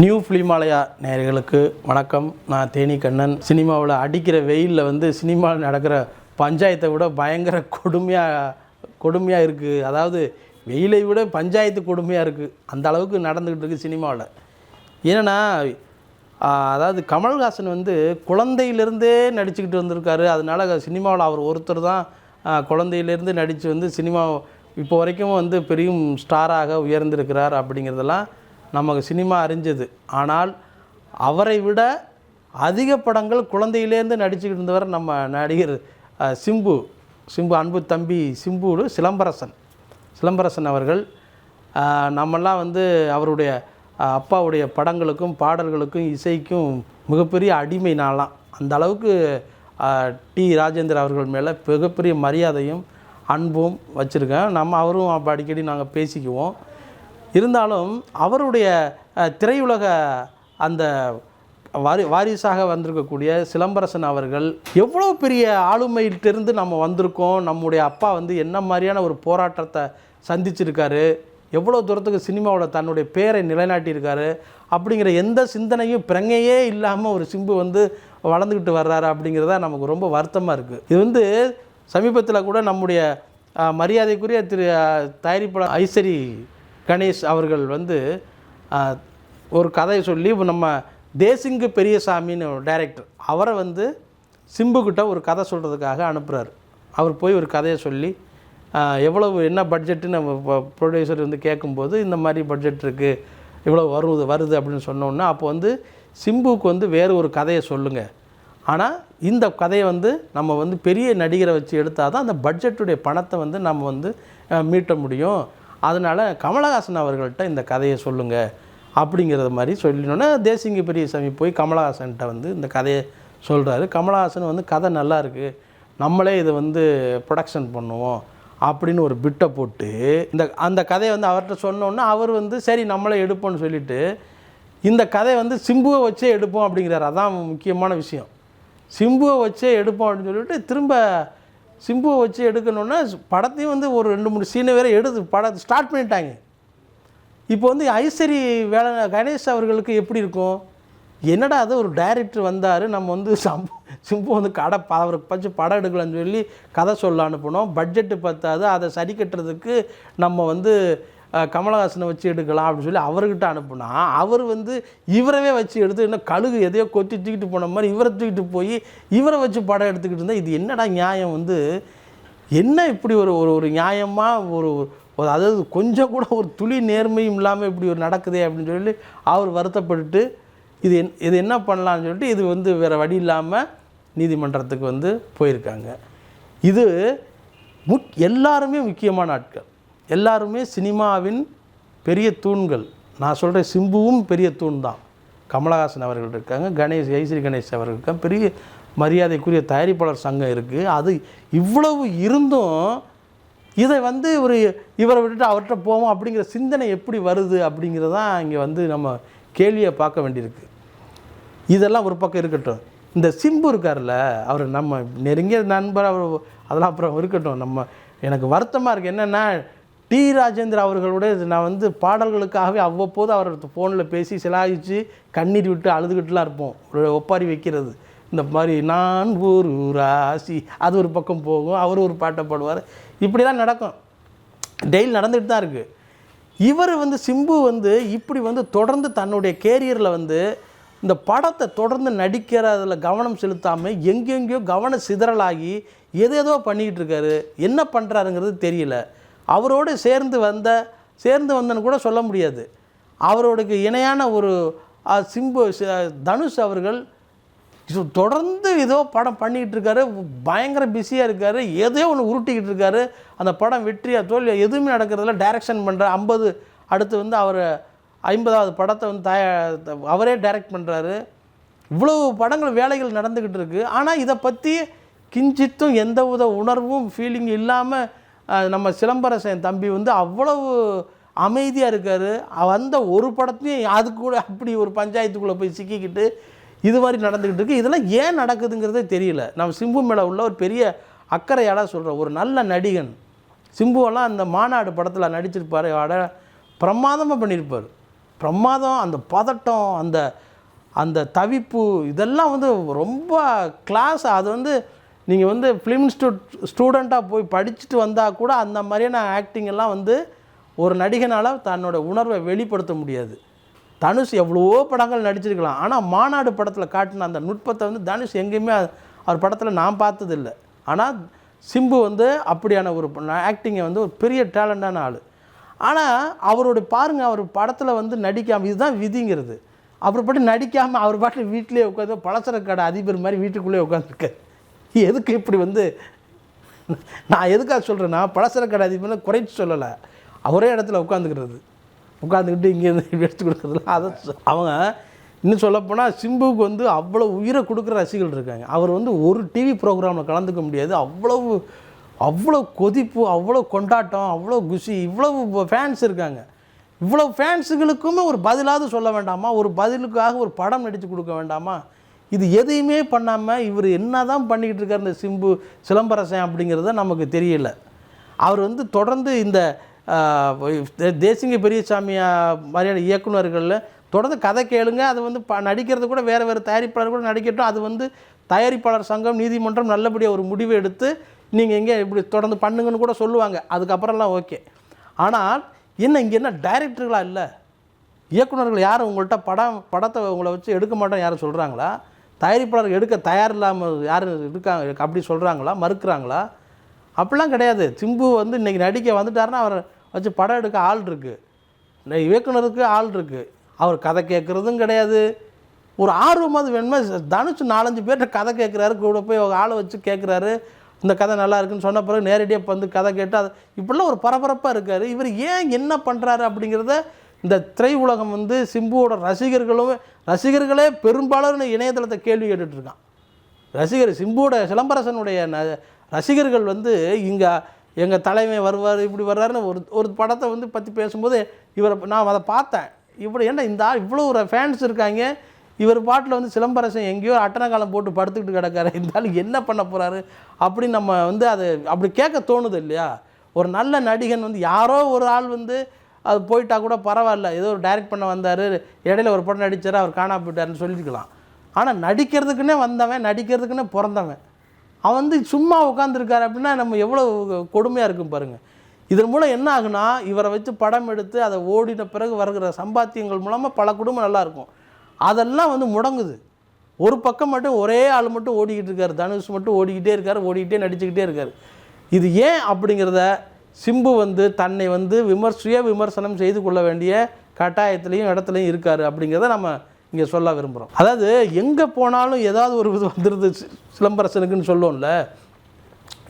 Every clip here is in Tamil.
நியூ ஃபிலிமாலயா நேர்களுக்கு வணக்கம். நான் தேனி கண்ணன். சினிமாவில் அடிக்கிற வெயிலில் வந்து சினிமாவில் நடக்கிற பஞ்சாயத்தை விட பயங்கர கொடுமையாக கொடுமையாக இருக்குது அதாவது வெயிலை விட பஞ்சாயத்து கொடுமையாக இருக்குது அந்த அளவுக்கு நடந்துக்கிட்டு இருக்குது சினிமாவில். ஏன்னா அதாவது கமல்ஹாசன் வந்து குழந்தையிலேருந்தே நடிச்சுக்கிட்டு வந்திருக்காரு. அதனால சினிமாவில் அவர் ஒருத்தர் தான் குழந்தையிலேருந்து நடித்து வந்து சினிமா இப்போ வரைக்கும் வந்து பெரிய ஸ்டாராக உயர்ந்திருக்கிறார் அப்படிங்கிறதெல்லாம் நமக்கு சினிமா அறிஞ்சது. ஆனால் அவரை விட அதிக படங்கள் குழந்தையிலேருந்து நடிச்சுக்கிட்டு இருந்தவர் நம்ம நடிகர் சிம்பு சிம்பு அன்பு தம்பி சிம்புடு சிலம்பரசன். சிலம்பரசன் அவர்கள் நம்மெல்லாம் வந்து அவருடைய அப்பாவுடைய படங்களுக்கும் பாடல்களுக்கும் இசைக்கும் மிகப்பெரிய அடிமை நாளாம் அந்த அளவுக்கு டி ராஜேந்திர அவர்கள் மேலே மிகப்பெரிய மரியாதையும் அன்பும் வச்சுருக்கேன். நம்ம அவரும் அப்போ அடிக்கடி நாங்கள் பேசிக்குவோம். இருந்தாலும் அவருடைய திரையுலக அந்த வாரி வாரிசாக வந்திருக்கக்கூடிய சிலம்பரசன் அவர்கள் எவ்வளோ பெரிய ஆளுமையிட்டிருந்து நம்ம வந்திருக்கோம் நம்முடைய அப்பா வந்து என்ன மாதிரியான ஒரு போராட்டத்தை சந்திச்சிருக்காரு எவ்வளோ தூரத்துக்கு சினிமாவோட தன்னுடைய பேரை நிலைநாட்டியிருக்காரு அப்படிங்கிற எந்த சிந்தனையும் பிரங்கையே இல்லாமல் ஒரு சிம்பு வந்து வளர்ந்துக்கிட்டு வர்றாரு அப்படிங்கிறதா நமக்கு ரொம்ப வருத்தமாக இருக்குது இது வந்து சமீபத்தில் கூட நம்முடைய மரியாதைக்குரிய திரு தயாரிப்பாளர் ஐசரி கணேஷ் அவர்கள் வந்து ஒரு கதையை சொல்லி நம்ம தேசிங்கு பெரியசாமின்னு ஒரு டைரக்டர் அவரை வந்து சிம்புக்கிட்ட ஒரு கதை சொல்கிறதுக்காக அனுப்புகிறார் அவர் போய் ஒரு கதையை சொல்லி எவ்வளவு என்ன பட்ஜெட்டுன்னு நம்ம ப்ரொடியூசர் வந்து கேட்கும்போது இந்த மாதிரி பட்ஜெட் இருக்குது இவ்வளோ வருது வருது அப்படின்னு சொன்னோன்னா அப்போ வந்து சிம்புவுக்கு வந்து வேறு ஒரு கதையை சொல்லுங்கள் ஆனால் இந்த கதையை வந்து நம்ம வந்து பெரிய நடிகரை வச்சு எடுத்தால் தான் அந்த பட்ஜெட்டுடைய பணத்தை வந்து நம்ம வந்து மீட்ட முடியும். அதனால் கமலஹாசன் அவர்கள்ட்ட இந்த கதையை சொல்லுங்கள் அப்படிங்கிறத மாதிரி சொல்லினோன்னே தேசிங்க பெரியசாமி போய் கமலஹாசன்கிட்ட வந்து இந்த கதையை சொல்கிறாரு கமலஹாசன் வந்து கதை நல்லா இருக்குது நம்மளே இதை வந்து ப்ரொடக்ஷன் பண்ணுவோம். அப்படின்னு ஒரு பிட்டை போட்டு இந்த அந்த கதையை வந்து அவர்கிட்ட சொன்னோன்னே அவர் வந்து சரி நம்மளே எடுப்போம்னு சொல்லிட்டு இந்த கதையை வந்து சிம்புவை வச்சே எடுப்போம். அப்படிங்கிறார். அதான் முக்கியமான விஷயம். சிம்புவை வச்சே எடுப்போம் அப்படின்னு சொல்லிட்டு திரும்ப சிம்புவை வச்சு எடுக்கணுன்னா படத்தையும் வந்து ஒரு ரெண்டு மூணு சீனை வேறு எடுத்து படத்தை ஸ்டார்ட் பண்ணிட்டாங்க. இப்போ வந்து ஐஸ்வரி வேலை கணேஷ் அவர்களுக்கு எப்படி இருக்கும்? என்னடா அது ஒரு டைரக்டர் வந்தார் நம்ம வந்து சம்பு சிம்பு வந்து கடை ப- அவருக்கு பச்சு படம் எடுக்கலாம்னு சொல்லி கதை சொல்ல அனுப்பினோம். பட்ஜெட்டு பத்தாது அதை சரி கட்டுறதுக்கு நம்ம வந்து கமலஹாசனை வச்சு எடுக்கலாம் அப்படின்னு சொல்லி அவர்கிட்ட அனுப்புனா அவர் வந்து இவரவே வச்சு எடுத்து என்ன கழுகு எதையோ கொத்தி தூக்கிட்டு போன மாதிரி இவரை தூக்கிட்டு போய் இவரை வச்சு படம் எடுத்துக்கிட்டு இருந்தால் இது என்னடா நியாயம் வந்து? என்ன இப்படி ஒரு ஒரு ஒரு நியாயமாக ஒரு ஒரு அதாவது கொஞ்சம் கூட ஒரு துளி நேர்மையும் இல்லாமல் இப்படி ஒரு நடக்குதே அப்படின்னு சொல்லி அவர் வருத்தப்பட்டுட்டு இது என் இது என்ன பண்ணலாம்னு சொல்லிட்டு இது வந்து வேறு வழி இல்லாமல் நீதிமன்றத்துக்கு வந்து போயிருக்காங்க. இது முக் எல்லாருமே முக்கியமான ஆட்கள். எல்லாருமே சினிமாவின் பெரிய தூண்கள். நான் சொல்கிற சிம்புவும் பெரிய தூண் தான் கமலஹாசன் அவர்கள் இருக்காங்க கணேஷ் ஐஸ்ரீ கணேஷ் அவர்கள் இருக்காங்க பெரிய மரியாதைக்குரிய தயாரிப்பாளர் சங்கம் இருக்குது அது இவ்வளவு இருந்தும் இதை வந்து ஒரு இவரை விட்டுட்டு அவர்கிட்ட போவோம் அப்படிங்கிற சிந்தனை எப்படி வருது அப்படிங்கிறதான் இங்கே வந்து நம்ம கேள்வியை பார்க்க வேண்டியிருக்கு. இதெல்லாம் ஒரு பக்கம் இருக்கட்டும். இந்த சிம்பு இருக்கார்ல அவர் நம்ம நெருங்கிய நண்பர் அவர் அதெல்லாம் அப்புறம் இருக்கட்டும். நம்ம எனக்கு வருத்தமாக இருக்குது என்னென்னா டி. ராஜேந்திர அவர்களோட நான் வந்து பாடல்களுக்காகவே அவ்வப்போது அவர் ஃபோனில் பேசி சிலாகிச்சு கண்ணீர் விட்டு அழுதுகிட்டுலாம் இருப்போம். ஒரு ஒப்பாரி வைக்கிறது. இந்த மாதிரி நான் ஒரு ராசி அது ஒரு பக்கம் போகும் அவர் ஒரு பாட்டை பாடுவார். இப்படி தான் நடக்கும். டெய்லி நடந்துகிட்டு தான் இருக்குது இவர் வந்து சிம்பு வந்து இப்படி வந்து தொடர்ந்து தன்னுடைய கேரியரில் வந்து இந்த படத்தை தொடர்ந்து நடிக்கிறதுல கவனம் செலுத்தாமல் எங்கெங்கேயோ கவன சிதறலாகி எதேதோ பண்ணிக்கிட்டு இருக்காரு. என்ன பண்ணுறாருங்கிறது தெரியல. அவரோடு சேர்ந்து வந்த சேர்ந்து வந்தன்னு கூட சொல்ல முடியாது. அவரோடக்கு இணையான ஒரு சிம்பு தனுஷ் அவர்கள் தொடர்ந்து ஏதோ படம் பண்ணிக்கிட்டு இருக்காரு. பயங்கர பிஸியாக இருக்காரு. எதையோ ஒன்று உருட்டிக்கிட்டு இருக்காரு. அந்த படம் வெற்றியா தோல்வியா எதுவுமே நடக்கிறதில்ல. டைரக்ஷன் பண்ணுற ஐம்பது அடுத்து வந்து அவர் ஐம்பதாவது படத்தை வந்து தயா அவரே டைரக்ட் பண்ணுறாரு இவ்வளவு படங்கள் வேலைகள் நடந்துக்கிட்டு இருக்குது ஆனால் இதை பற்றி கிஞ்சித்தும் எந்த வித உணர்வும் ஃபீலிங் இல்லாமல் நம்ம சிலம்பரசன் தம்பி வந்து அவ்வளவு அமைதியாக இருக்கார். வந்த ஒரு படத்தையும் அது கூட அப்படி ஒரு பஞ்சாயத்துக்குள்ளே போய் சிக்கிக்கிட்டு இது மாதிரி நடந்துக்கிட்டு இருக்குது இதெல்லாம் ஏன் நடக்குதுங்கிறதே தெரியல. நம்ம சிம்பு மேலே உள்ள ஒரு பெரிய அக்கறையாடாக சொல்கிறோம் ஒரு நல்ல நடிகன். சிம்புவெல்லாம் அந்த மாநாடு படத்தில் நடிச்சிருப்பார். அட பிரமாதமாக பண்ணியிருப்பார் பிரமாதம் அந்த பதட்டம் அந்த அந்த தவிப்பு இதெல்லாம் வந்து ரொம்ப கிளாஸ் அது வந்து நீங்கள் வந்து ஃபிலிம் இன்ஸ்டியூட் ஸ்டூடெண்ட்டாக போய் படிச்சுட்டு வந்தால் கூட அந்த மாதிரியான ஆக்டிங் எல்லாம் வந்து ஒரு நடிகனால் தன்னோட உணர்வை வெளிப்படுத்த முடியாது. தனுஷ் எவ்வளவோ படங்கள் நடிச்சிருக்கலாம். ஆனால் மாநாடு படத்தில் காட்டின அந்த நுட்பத்தை வந்து தனுஷ் எங்கேயுமே அவர் படத்தில் நான் பார்த்ததில்லை. ஆனால் சிம்பு வந்து அப்படியான ஒரு ஆக்டிங்கை வந்து ஒரு பெரிய டேலண்டான ஆள். ஆனால் அவரோட பாருங்க அவர் படத்தில் வந்து நடிக்காமல் இதுதான் விதிங்கிறது. அவர் பாட்டு நடிக்காமல் அவர் பாட்டில் வீட்டிலே உட்காந்து பலசரக்கடை கடை அதிபர் மாதிரி வீட்டுக்குள்ளேயே உட்காந்துருக்கார். எதுக்கு இப்படி வந்து நான் எதுக்காக சொல்கிறேன்னா பலசர கடை அதிபர்னு குறைச்சி சொல்லலை. அவரே இடத்துல உட்காந்துக்கிறது உட்காந்துக்கிட்டு இங்கேருந்து எடுத்து கொடுக்குறதுல அதை அவங்க இன்னும் சொல்லப்போனால் சிம்புவுக்கு வந்து அவ்வளோ உயிரை கொடுக்குற ரசிகர்கள் இருக்காங்க. அவர் வந்து ஒரு டிவி ப்ரோக்ராமில் கலந்துக்க முடியாது. அவ்வளவு அவ்வளோ கொதிப்பு அவ்வளோ கொண்டாட்டம் அவ்வளோ குஷி இவ்வளவு ஃபேன்ஸ் இருக்காங்க. இவ்வளோ ஃபேன்ஸுகளுக்குமே ஒரு பதிலாவது சொல்ல வேண்டாமா? ஒரு பதிலுக்காக ஒரு படம் நடித்து கொடுக்க வேண்டாமா? இது எதையுமே பண்ணாமல் இவர் என்ன தான் பண்ணிக்கிட்டு இருக்கார் இந்த சிம்பு சிலம்பரசன் அப்படிங்கிறத நமக்கு தெரியல. அவர் வந்து தொடர்ந்து இந்த தே- தேசிங்க பெரியசாமியா மாதிரியான இயக்குனர்களில் தொடர்ந்து கதை கேளுங்க அது வந்து ப நடிக்கிறது கூட வேறு வேறு தயாரிப்பாளர் கூட நடிக்கட்டும் அது வந்து தயாரிப்பாளர் சங்கம் நீதிமன்றம் நல்லபடியாக ஒரு முடிவு எடுத்து நீங்கள் எங்கே இப்படி தொடர்ந்து பண்ணுங்கன்னு கூட சொல்லுவாங்க. அதுக்கப்புறம்லாம் ஓகே. ஆனால் என்ன இங்கே என்ன டைரக்டர்களாக இல்லை? இயக்குனர்கள் யாரும் உங்கள்கிட்ட படம் படத்தை உங்களை வச்சு எடுக்க மாட்டோம் யாரும் சொல்கிறாங்களா தயாரிப்பாளர் எடுக்க தயார் இல்லாமல் யாரும் இருக்காங்க அப்படி சொல்கிறாங்களா மறுக்கிறாங்களா? அப்படிலாம் கிடையாது. சிம்பு வந்து இன்றைக்கி நடிக்க வந்துட்டாருன்னா அவர் வச்சு படம் எடுக்க ஆள் இருக்குது இயக்குனருக்கு ஆள் இருக்குது அவர் கதை கேட்குறதும் கிடையாது. ஒரு ஆர்வமாவது வேணுமா? தனுஷ் நாலஞ்சு பேர்கிட்ட கதை கேட்குறாரு கூட போய் ஆளை வச்சு கேட்குறாரு. இந்த கதை நல்லா இருக்குன்னு சொன்ன பிறகு நேரடியாக வந்து கதை கேட்டு அது இப்படிலாம் ஒரு பரபரப்பாக இருக்கார். இவர் ஏன் என்ன பண்ணுறாரு அப்படிங்கிறத இந்த திரை உலகம் வந்து சிம்புவோட ரசிகர்களும் ரசிகர்களே பெரும்பாலான இணையதளத்தை கேள்வி கேட்டுட்ருக்கான். ரசிகர் சிம்புவோட சிலம்பரசனுடைய ந- ரசிகர்கள் வந்து இங்கே எங்கள் தலைமை வருவார் இப்படி வர்றாருன்னு ஒரு ஒரு படத்தை வந்து பற்றி பேசும்போது இவரை நான் அதை பார்த்தேன். இப்படி என்ன இந்த இவ்வளோ ஒரு ஃபேன்ஸ் இருக்காங்க? இவர் பாட்டில் வந்து சிலம்பரசன் எங்கேயோ அட்டனகாலம் போட்டு படுத்துக்கிட்டு கிடக்காரு. இந்த என்ன பண்ண போகிறாரு அப்படின்னு நம்ம வந்து அது அப்படி கேட்க தோணுது இல்லையா? ஒரு நல்ல நடிகன் வந்து யாரோ ஒரு ஆள் வந்து அது போயிட்டா கூட பரவாயில்ல. ஏதோ ஒரு டைரக்ட் பண்ண வந்தார். இடையில ஒரு படம் நடித்தார் அவர் காணா போயிட்டாருன்னு சொல்லிக்கலாம் ஆனால் நடிக்கிறதுக்குன்னே வந்தவன் நடிக்கிறதுக்குன்னே பிறந்தவன். அவன் வந்து சும்மா உட்காந்துருக்காரு அப்படின்னா நம்ம எவ்வளோ கொடுமையாக இருக்கும் பாருங்கள் இதன் மூலம் என்ன ஆகுனா இவரை வச்சு படம் எடுத்து அதை ஓடின பிறகு வருகிற சம்பாத்தியங்கள் மூலமாக பல குடும்பம் நல்லாயிருக்கும் அதெல்லாம் வந்து முடங்குது. ஒரு பக்கம் மட்டும் ஒரே ஆள் மட்டும் ஓடிக்கிட்டு இருக்கார். தனுஷ் மட்டும் ஓடிக்கிட்டே இருக்கார் ஓடிக்கிட்டே நடிச்சுக்கிட்டே இருக்கார். இது ஏன் அப்படிங்கிறத சிம்பு வந்து தன்னை வந்து விமர் சுய விமர்சனம் செய்து கொள்ள வேண்டிய கட்டாயத்திலையும் இடத்துலையும் இருக்கார் அப்படிங்கிறத நம்ம இங்கே சொல்ல விரும்புகிறோம் அதாவது எங்கே போனாலும் ஏதாவது ஒரு இது வந்துடுது சிலம்பரசனுக்குன்னு சொல்லுவோம்ல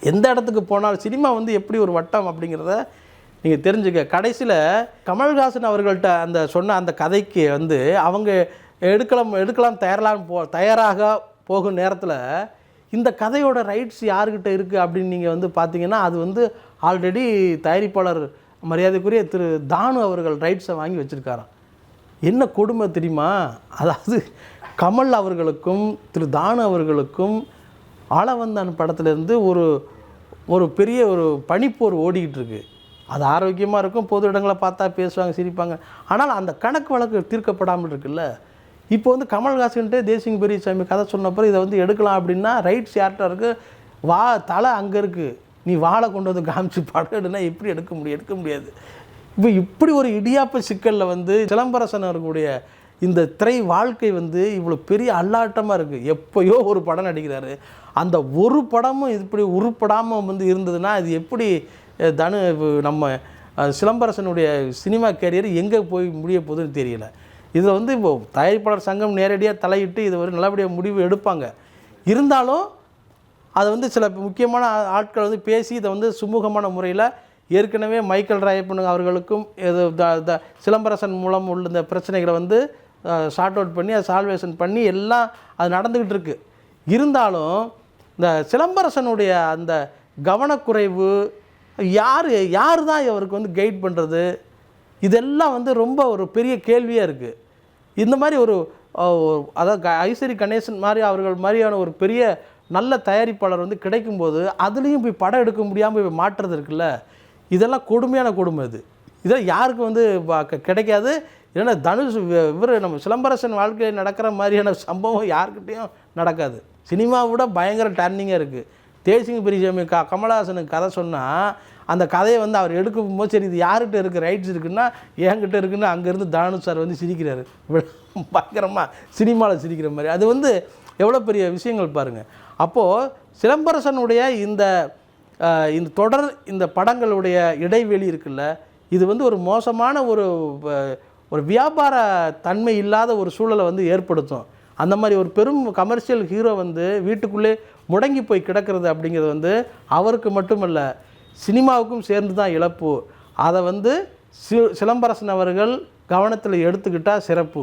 எந்த இடத்துக்கு போனாலும் சினிமா வந்து எப்படி ஒரு வட்டம் அப்படிங்கிறத நீங்கள் தெரிஞ்சுக்க. கடைசியில் கமல்ஹாசன் அவர்கள்ட்ட அந்த சொன்ன அந்த கதைக்கு வந்து அவங்க எடுக்கலாம் எடுக்கலாம் தயாரலாம் போ தயாராக போகும் நேரத்தில் இந்த கதையோட ரைட்ஸ் யாருக்கிட்ட இருக்குது அப்படின்னு நீங்கள் வந்து பார்த்தீங்கன்னா அது வந்து ஆல்ரெடி தயாரிப்பாளர் மரியாதைக்குரிய திரு தானு அவர்கள் ரைட்ஸை வாங்கி வச்சுருக்காராம். என்ன கொடுமை தெரியுமா? அதாவது கமல் அவர்களுக்கும் திரு தானு அவர்களுக்கும் ஆளவந்தான் படத்துலேருந்து ஒரு ஒரு பெரிய ஒரு பனிப்போர் ஓடிக்கிட்டு இருக்கு அது ஆரோக்கியமாக இருக்கும் பொது இடங்களை பார்த்தா பேசுவாங்க சிரிப்பாங்க. ஆனால் அந்த கணக்கு வழக்கு தீர்க்கப்படாமல் இருக்குல்ல? இப்போ வந்து கமல்ஹாசன்ட்டே தேசிங் பெரியசாமி கதை சொன்னப்போ இதை வந்து எடுக்கலாம் அப்படின்னா ரைட்ஸ் யார்கிட்ட இருக்குது வா தலை அங்கே இருக்குது நீ வாழை கொண்டு வந்து காமிச்சு படம் எடுனா எப்படி எடுக்க முடியும்? எடுக்க முடியாது. இப்போ இப்படி ஒரு இடியாப்ப சிக்கலில் வந்து சிலம்பரசன் அவர்களுடைய இந்த திரை வாழ்க்கை வந்து இவ்வளோ பெரிய அல்லாட்டமாக இருக்குது எப்போயோ ஒரு படம் நடிக்கிறாரு. அந்த ஒரு படமும் இப்படி உருப்படாமல் வந்து இருந்ததுன்னா அது எப்படி தனு நம்ம சிலம்பரசனுடைய சினிமா கேரியர் எங்கே போய் முடிய போகுதுன்னு தெரியல. இதில் வந்து இப்போ தயாரிப்பாளர் சங்கம் நேரடியாக தலையிட்டு இது ஒரு நல்லபடியாக முடிவு எடுப்பாங்க. இருந்தாலும் அதை வந்து சில முக்கியமான ஆட்கள் வந்து பேசி இதை வந்து சுமூகமான முறையில் ஏற்கனவே மைக்கேல் ராயப்பனுங்க அவர்களுக்கும் இது த- த- சிலம்பரசன் மூலம் உள்ள இந்த பிரச்சனைகளை வந்து ஷார்ட் அவுட் பண்ணி அதை சால்வேஷன் பண்ணி எல்லாம் அது நடந்துக்கிட்டு இருக்குது இருந்தாலும் இந்த சிலம்பரசனுடைய அந்த கவனக்குறைவு யார் யார் தான் இவருக்கு வந்து கைட் பண்ணுறது இதெல்லாம் வந்து ரொம்ப ஒரு பெரிய கேள்வியாக இருக்குது இந்த மாதிரி ஒரு ஒரு- அதாவது க- ஐஸ்வரி கணேசன் மாதிரி அவர்கள் மாதிரியான ஒரு பெரிய நல்ல தயாரிப்பாளர் வந்து கிடைக்கும்போது அதுலேயும் போய் படம் எடுக்க முடியாமல் போய் மாற்றுறது இருக்குல்ல? இதெல்லாம் கொடுமையான கொடுமை இது. இதெல்லாம் யாருக்கு வந்து க- கிடைக்காது. ஏன்னா தனுஷ் இவர் நம்ம சிலம்பரசன் வாழ்க்கையில் நடக்கிற மாதிரியான சம்பவம் யாருக்கிட்டேயும் நடக்காது. சினிமாவை விட பயங்கர டர்னிங்காக இருக்குது தேசிங்க பெரியசாமி க கமலஹாசனுக்கு கதை சொன்னால் அந்த கதையை வந்து அவர் எடுக்கும்போது சரி இது யார்கிட்ட இருக்குது ரைட்ஸ் இருக்குன்னா என்கிட்ட இருக்குன்னு அங்கேருந்து தனுஷ் சார் வந்து சிரிக்கிறாரு. பயங்கரமாக சினிமாவில் சிரிக்கிற மாதிரி. அது வந்து எவ்வளோ பெரிய விஷயங்கள் பாருங்கள் அப்போது சிலம்பரசனுடைய இந்த இந்த தொடர் இந்த படங்களுடைய இடைவெளி இருக்குல்ல இது வந்து ஒரு மோசமான ஒரு ஒரு வியாபார தன்மை இல்லாத ஒரு சூழலை வந்து ஏற்படுத்தும். அந்த மாதிரி ஒரு பெரும் கமர்ஷியல் ஹீரோ வந்து வீட்டுக்குள்ளே முடங்கி போய் கிடக்கிறது அப்படிங்கிறது வந்து அவருக்கு மட்டுமல்ல சினிமாவுக்கும் சேர்ந்து தான் இழப்பு. அதை வந்து சி சிலம்பரசன் அவர்கள் கவனத்தில் எடுத்துக்கிட்டால் சிறப்பு.